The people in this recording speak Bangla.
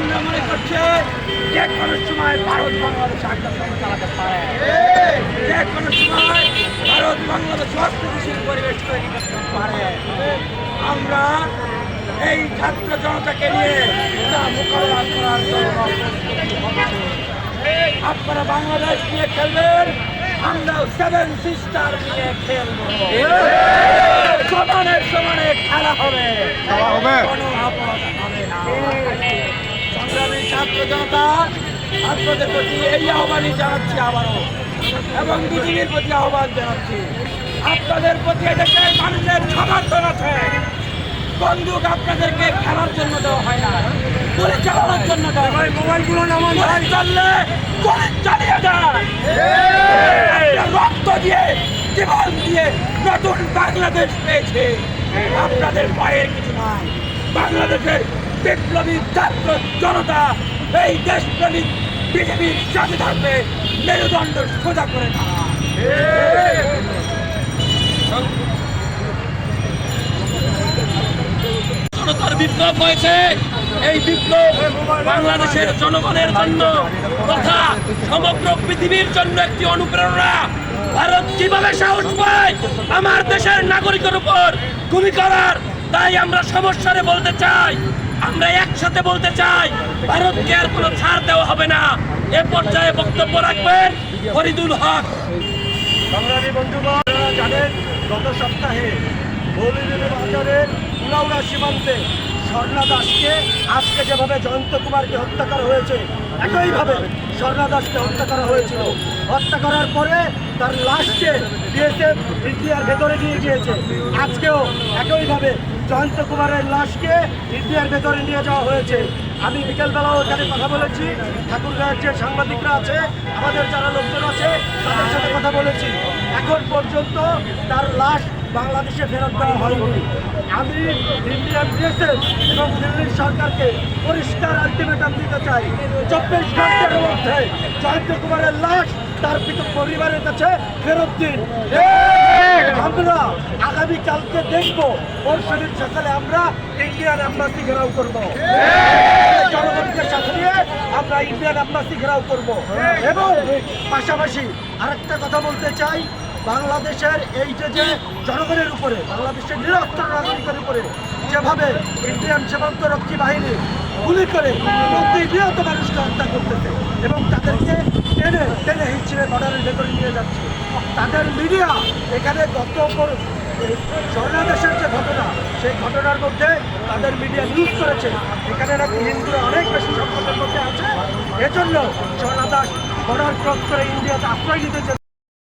আমরা মনে করছি যে কোনো সময় ভারত বাংলাদেশ আগ্রাসন চালাতে পারে। যে কোনো সময় ভারত বাংলাদেশ অস্থিতিশীল পরিবেশ তৈরি করতে পারে। আমরা এই ছাত্র জনতাকে নিয়ে তা মোকাবেলা করার জন্য আপনারা বাংলাদেশ নিয়ে খেলবেন আমরাও সেভেন সিস্টার নিয়ে খেলব। সমানে সমানে খেলা হবে। হবে। কোনো আপদ হবে না। সংগ্রামী ছাত্র জনতা ছাত্রদের প্রতি এই আহ্বানই জানাচ্ছি আবারও এবং বিজেপির প্রতি আহ্বান জানাচ্ছি। আপনাদের প্রতি এদেশের মানুষের সমর্থন আছে। বন্দুক আপনাদেরকে খেলার জন্য দেওয়া হয় না গুলি চালানোর জন্য দেওয়া হয় মোবাইলগুলো নামান চললে গুলি চালিয়ে রক্ত দিয়ে জীবন দিয়ে নতুন বাংলাদেশ পেয়েছে। আপনাদের ভয়ের কিছু নাই। বাংলাদেশের বিপ্লবী ছাত্র জনতা এই দেশপ্রেমিক বিজেপির সাথে থাকবে, মেরুদণ্ড সোজা করে তারা জনতার বিপ্লব হয়েছে। এই বিপ্লব বাংলাদেশের জনগণের জন্য তথা সমগ্র পৃথিবীর জন্য একটি অনুপ্রেরণা। ভারত কীভাবে সাহস পায়? আমার দেশের নাগরিকের উপর গুলি করার তাই আমরা সমস্যারে বলতে চাই, আমরা একসাথে বলতে চাই, ভারতকে আর কোনো ছাড় দেওয়া হবে না। এ পর্যায়ে বক্তব্য রাখবেন ফরিদুল হক। সংগ্রামী বন্ধুগণ জানেন, গত সপ্তাহে বাজারের উলাউড়া সীমান্তে স্বর্ণা দাসকে, আজকে যেভাবে জয়ন্ত কুমারকে হত্যা করা হয়েছে, একইভাবে স্বর্ণা দাসকে হত্যা করা হয়েছিল। হত্যা করার পরে তার লাশকে বিএসএফ ইন্ডিয়ার ভেতরে নিয়ে গিয়েছে। আজকেও একইভাবে জয়ন্ত কুমারের লাশকে ইন্ডিয়ার ভেতর নিয়ে যাওয়া হয়েছে। আমি বিকেলবেলাও এখানে কথা বলেছি ঠাকুরগাঁয়ের যে সাংবাদিকরা আছে, আমাদের যারা লোকজন আছে, তাদের সাথে কথা বলেছি। এখন পর্যন্ত তার লাশ বাংলাদেশে ফেরত দেওয়া হয়নি। আমি ইন্ডিয়ান বিএসএফ এবং দিল্লির সরকারকে পরিষ্কার আলটিমেটাম দিতে চাই। চব্বিশ ঘণ্টার মধ্যে জয়ন্ত কুমারের লাশ তার পরিবারের কাছে ফেরত দিন। আমরা আগামী কালকে দেখব, পরশুদিন সকালে আমরা ইন্ডিয়ান এম্বাসি ঘেরাও করব। জনগণকে সাথে নিয়ে আমরা ইন্ডিয়ান এম্বাসি ঘেরাও করব। এবং পাশাপাশি আরেকটা কথা বলতে চাই বাংলাদেশের এই যে যে জনগণের উপরে, বাংলাদেশের নিরস্ত্র নাগরিকের উপরে যেভাবে ইন্ডিয়ান সীমান্ত রক্ষী বাহিনী গুলি করে প্রতিনিয়ত মানুষকে হত্যা করতেছে এবং তাদেরকে টেনে টেনে হিসেবে বর্ডারের ভেতরে নিয়ে যাচ্ছে। তাদের মিডিয়া এখানে গত স্বর্ণাদেশের যে ঘটনা, সেই ঘটনার মধ্যে তাদের মিডিয়া নিউজ করেছে। এখানে নাকি হিন্দুরা অনেক বেশি সংকটের মধ্যে আছে। এজন্য স্বর্ণাদাস বর্ডার ক্রস করে ইন্ডিয়াতে আশ্রয় নিতে